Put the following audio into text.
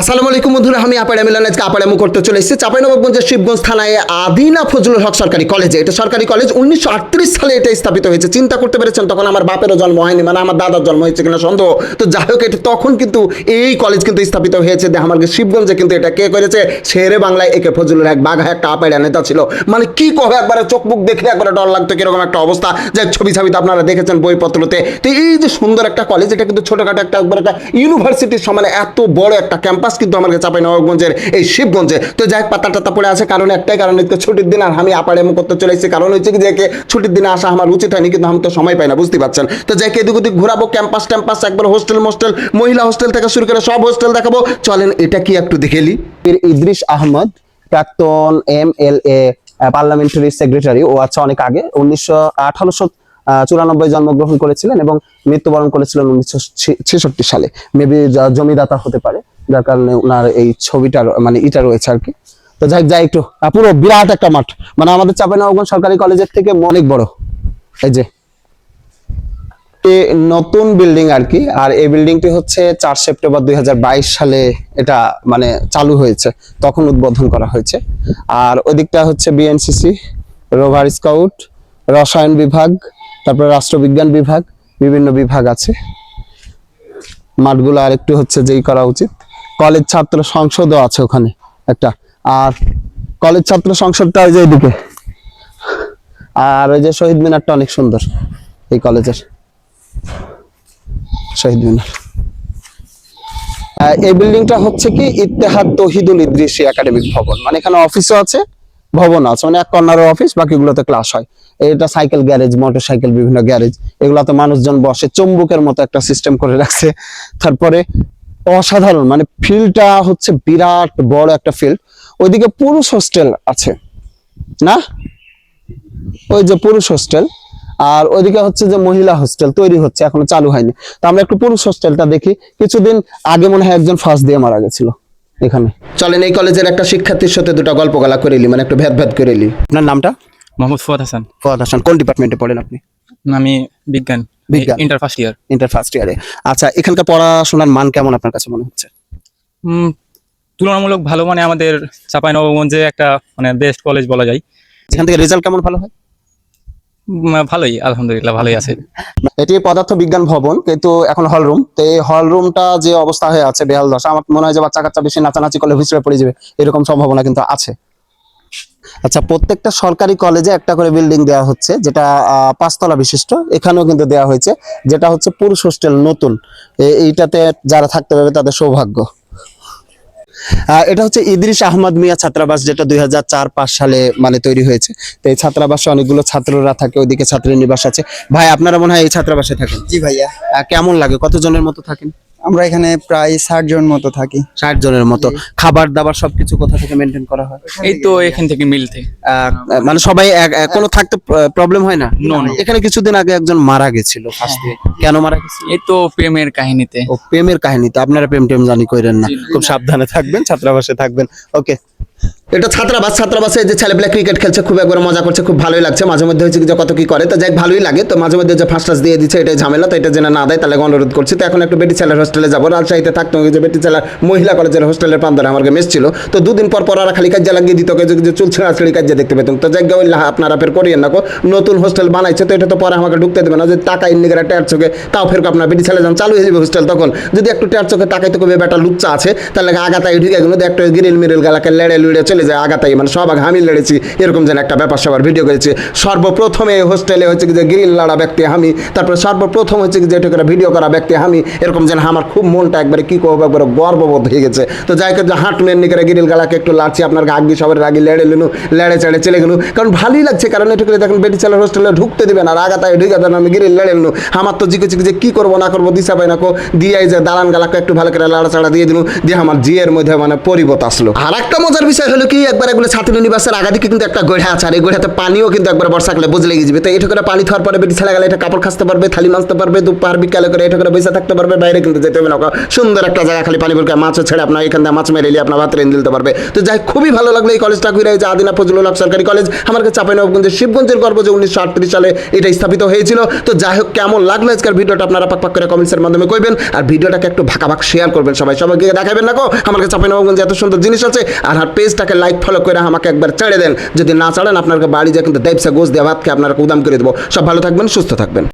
আসসালামু আলাইকুম বন্ধুরা, আমি আপাড়া মিলান। আজকে আপাড়ামু করতে চলে এসেছি চাঁপাইনবাবগঞ্জের শিবগঞ্জ থানায় আদিনা ফজলুল হক সরকারি কলেজে। এটা সরকারি কলেজ উনিশশো আটত্রিশ সালে এটা স্থাপিত হয়েছে। চিন্তা করতে পেরেছেন তখন আমার বাপেরও জন্ম হয়নি মানে আমার দাদার জন্ম হয়েছে কিনা সন্দেহ। তো যাই হোক, এটা তখন কিন্তু এই কলেজ কিন্তু স্থাপিত হয়েছে। আমার শিবগঞ্জে কিন্তু এটা কে করেছে? শেরে বাংলায় একে ফজলুল এক বাঘা, একটা আপাড়া নেতা ছিল। মানে কি কবে একবারে চোখ মুখ দেখলে একবারে ডর লাগতো, কীরকম একটা অবস্থা? যে ছবি ছবিতে আপনারা দেখেছেন বইপত্রতে। তো এই যে সুন্দর একটা কলেজ, এটা কিন্তু ছোটখাটো একটা, একবার একটা ইউনিভার্সিটির সমানে এত বড় একটা ক্যাম্পাস কিন্তু আমাদের চাপাই নবাবগঞ্জের এই শিবগঞ্জে। তো যাই হোক পাতা টাতা পড়ে আছে, কারণ একটাই কারণ ছুটির দিন, আর আমি আপাড়ে এমন করতে চলে এসেছি। কারণ হচ্ছে কি যে ছুটির দিনে আসা আমার উচিত হয়নি, কিন্তু আমি তো সময় পাই না বুঝতে পারছেন? তো যাই এদিক ওদিক ঘুরাবো, ক্যাম্পাস ট্যাম্পাস, একবার হোস্টেল মোস্টেল, মহিলা হোস্টেল থেকে শুরু করে সব হোস্টেল দেখাবো। চলেন, এটা কি একটু দেখে নি? ইদ্রিস আহমদ, প্রাক্তন M L A parliamentary secretary. ও আচ্ছা অনেক আগে, উনিশশো আঠারোশো চুরানব্বই জন্মগ্রহণ করেছিলেন এবং মৃত্যুবরণ করেছিলেন উনিশশো ছেষট্টি সালে। মেবি জমিদাতা হতে পারে। যার কারণে ওনার এই ছবিটা মানে ইটা রয়েছে আর কি। তো যাই যাই একটু পুরো বিরাট একটা মাঠ। মানে আমাদের চাপাইনবাবগঞ্জ সরকারি কলেজের থেকে অনেক বড়। এই যে নতুন বিল্ডিং আর কি, আর এই বিল্ডিংটি হচ্ছে চার সেপ্টেম্বর দুই হাজার বাইশ সালে এটা মানে চালু হয়েছে, তখন উদ্বোধন করা হয়েছে। আর ওদিকটা হচ্ছে বিএনসিসি রোভার স্কাউট, রসায়ন বিভাগ, তারপরে রাষ্ট্রবিজ্ঞান বিভাগ, বিভিন্ন বিভাগ আছে। মাঠগুলো আর একটু হচ্ছে যেই করা উচিত। কলেজ ছাত্র সংসদও আছে ওখানে একটা। আর কলেজ ছাত্র সংসদটা ওই যে এদিকে। আর ওই যে শহীদ মিনারটা অনেক সুন্দর এই কলেজের। শহীদ মিনার। এই বিল্ডিংটা হচ্ছে কি ইত্তেহাদ তহিদুল ইদ্রিসি একাডেমিক ভবন। মানে এখানে অফিসও আছে ভবন আছে। মানে এক কর্নারের অফিস বাকিগুলোতে ক্লাস হয়। এটা সাইকেল গ্যারেজ মোটর সাইকেল বিভিন্ন গ্যারেজ এগুলোতে মানুষজন বসে, চম্বুকের মতো একটা সিস্টেম করে রাখছে। তারপরে অসাধারণ মানে ফিল্ডটা হচ্ছে বিরাট বড় একটা ফিল্ড ওইদিকে পুরুষ হোস্টেল আছে না? ওই যে পুরুষ হোস্টেল আর ওইদিকে হচ্ছে যে মহিলা হোস্টেল তৈরি হচ্ছে এখনও চালু হয়নি। তো আমরা একটু পুরুষ হোস্টেলটা দেখি। কিছুদিন আগে মনে হয় একজন ফার্স্ট দিয়ে মারা গেছিল এখানে। চলেন এই কলেজের একটা শিক্ষার্থীর সাথে দুটো গল্প গলা করে মানে একটু ভেদ ভেদ করে আপনার নামটা? মোহাম্মদ ফুয়াদ হাসান। ফওয়াদ হাসান কোন ডিপার্টমেন্টে পড়েন আপনি? আমি বিজ্ঞান বিজ্ঞান। Inter first year inter first ইয়ারে আচ্ছা এখানকার পড়াশোনার মান কেমন আপনার কাছে মনে হচ্ছে? তুলনামূলক ভালো মানে আমাদের চাপাই নবগঞ্জে একটা মানে বেস্ট কলেজ বলা যায়। এখান থেকে রেজাল্ট কেমন ভালো হয়? ভালোই আলহামদুলিল্লাহ ভালোই আছে। এটি পদার্থ বিজ্ঞান ভবন কিন্তু এখন হল রুম তো এই হল রুমটা যে অবস্থা হয়ে আছে বেহাল দশা আমার মনে হয় যে বাচ্চা কাচ্চা বেশি নাচানাচি করলে ভিতরে পড়ে যাবে এরকম সম্ভাবনা কিন্তু আছে। আচ্ছা প্রত্যেকটা সরকারি কলেজে একটা করে বিল্ডিং দেওয়া হচ্ছে যেটা পাঁচতলা বিশিষ্ট। এখানেও কিন্তু দেওয়া হয়েছে যেটা হচ্ছে পুরুষ হোস্টেল নতুন। এইটাতে যারা থাকতে পারবে তাদের সৌভাগ্য। এটা হচ্ছে ইদ্রিস আহমদ মিয়া ছাত্রাবাস যেটা দুই হাজার চার পাঁচ সালে মানে তৈরি হয়েছে। তো এই ছাত্রাবাসে অনেকগুলো ছাত্ররা থাকে ওইদিকে ছাত্রী নিবাস আছে। ভাই আপনারা মনে হয় এই ছাত্রাবাসে থাকেন? জি ভাইয়া। কেমন লাগে? কতজনের মতো থাকেন? আমরা এখানে প্রায় ষাট জন মতো থাকি। ষাট জনের মতো। খাবার দাবার সবকিছু কোথা থেকে মেনটেন করা হয়? এই তো এখান থেকে মিলতে আহ, মানে সবাই কোনো থাকতে প্রবলেম হয় না. এখানে কিছুদিন আগে একজন মারা গেছিল ফার্স্টে কেন মারা গেছিল? এই তো প্রেমের কাহিনীতে। ও প্রেমের কাহিনীতে। আপনারা প্রেম টেম জানি করেন না। খুব সাবধানে থাকবেন ছাত্রাবাসে থাকবেন। ওকে এটা ছাত্রাবাস, ছাত্রাবাসে যে ছেলেপেলে ক্রিকেট খেলছে, খুব একবার মজা করছে, খুব ভালোই লাগছে। মাঝে মধ্যে হচ্ছে যে কত কি করে, তো যাই ভালোই লাগে। তো মাঝে মধ্যে যে ফার্স্ট দিয়ে দিচ্ছে, এটাই ঝামেলা, তো এটা যেন না দেয়, তাহলে অনুরোধ করছি। তো এখন একটু বেটি ছেলের হোস্টেলে যাব। রাজশাহীতে থাকতো যে বেটি ছেলের মহিলা কলেজের হোস্টেলের প্রান্তরে আমার মেস ছিল তো দুদিন পর পর আর খালি কাজে লাগিয়ে দিত যে- চুল ছেড়ে কাজে দেখতে পেতাম। তো যাই ওই আপনারা ফের করিয়েন না নতুন হোস্টেল বানাইছে, তো এটা তো পরে আমাকে ঢুকতে দেবে না। যে টাকা ইন্ডিকেরা ট্যার চোখে, তাও ফের আপনার বেটি ছেলে যখন চালু হয়ে যাবে হোস্টেল তখন। যদি একটু ট্যার চোখে তাকাইতে কবে বেটা লুচ্চা আছে, তাহলে আগাতাই ঢুকে গেল। একটা গিরিল মিরিল গালাকে লেড়ে লুড়ে চলে যায় আগাতাই মানে সব আগে আমি লেড়েছি, এরকম যেন একটা ব্যাপার সবার ভিডিও করেছি। সর্বপ্রথমে হোস্টেলে হচ্ছে যে গিরিল লাড়া ব্যক্তি আমি, তারপরে সর্বপ্রথম হচ্ছে যে এটা ভিডিও করা ব্যক্তি আমি, এরকম যেন আমার খুব মনটা একবারে কি করব একবারে গর্ববোধ হয়ে গেছে। তো যাই যে হাঁটুনের নিকে গিরিল গালাকে একটু লাড়ছি আপনার আগে সবার আগে লেড়ে লুনু, লেড়ে চেড়ে চলে গেলু। কারণ ভালোই লাগছে, কারণ এটা করে দেখুন বেটি ছেলের হোস্টেলে ঢুকতে দিবে না, আর আগাতায় ঢুকে দেন, আমি গিরিল লেড়ে লুনু। আমার তো জিকে জিকে যে কি করব, না করব, দিশা পাই না কো দিয়ে যে দালান গালাকে একটু ভালো করে লাড়াচাড়া দিয়ে দিলু, দিয়ে আমার জিয়ের মধ্যে মানে পরিবত আসলো। আর একটা মজার বিষয় হলো কি একবার এগুলো ছাত্রী নিবাসের আগাদিকে কিন্তু একটা গড়া আছে, আর এই গড়াতে পানিও কিন্তু একবার বর্ষাকালে বুঝলে গিয়ে যাবে। তো এটা করে পানি খাওয়ার পরে বেটি ছেলে এটা কাপড় খাসতে পারবে, থালি মাছতে পারবে দুপার বিকালে করে এটা করে বসে থাকতে পারবে, বাইরে কিন্তু যেতে হবে না। সুন্দর একটা জায়গা খালি পানি পরিষ্কার মাছও ছেড়ে আপনার এখান থেকে মাছ মেরে আপনার ভাত রেন দিতে পারবে। তো যাই খুবই ভালো লাগল এই কলেজটা ঘুরে যে আদিনা ফজলুল হক সরকারি কলেজ আমার কাছে চাপাইনবাবগঞ্জের শিবগঞ্জের গর্ব যে উনিশশো আটত্রিশ সালে এটা স্থাপিত হয়েছিল। তো যাই হোক, কেমন লাগল আজকের ভিডিওটা আপনারা পাক পাক করে কমেন্টসের মাধ্যমে কইবেন, আর ভিডিওটাকে একটু ভাকা ভাগ শেয়ার করবেন সবাই। সবাইকে দেখাবেন না কো আমার কাছে চাপাইনবাবগঞ্জে এত সুন্দর জিনিস আছে, আর আর পেজটাকে লাইক ফলো করে আমাকে একবার চড়ে দেন। যদি না ছাড়েন আপনার বাড়ি যা কিন্তু দেবসা গোস দেওয়াতকে আপনারা উদাম করে দেবো। সব ভালো থাকবেন, সুস্থ থাকবেন।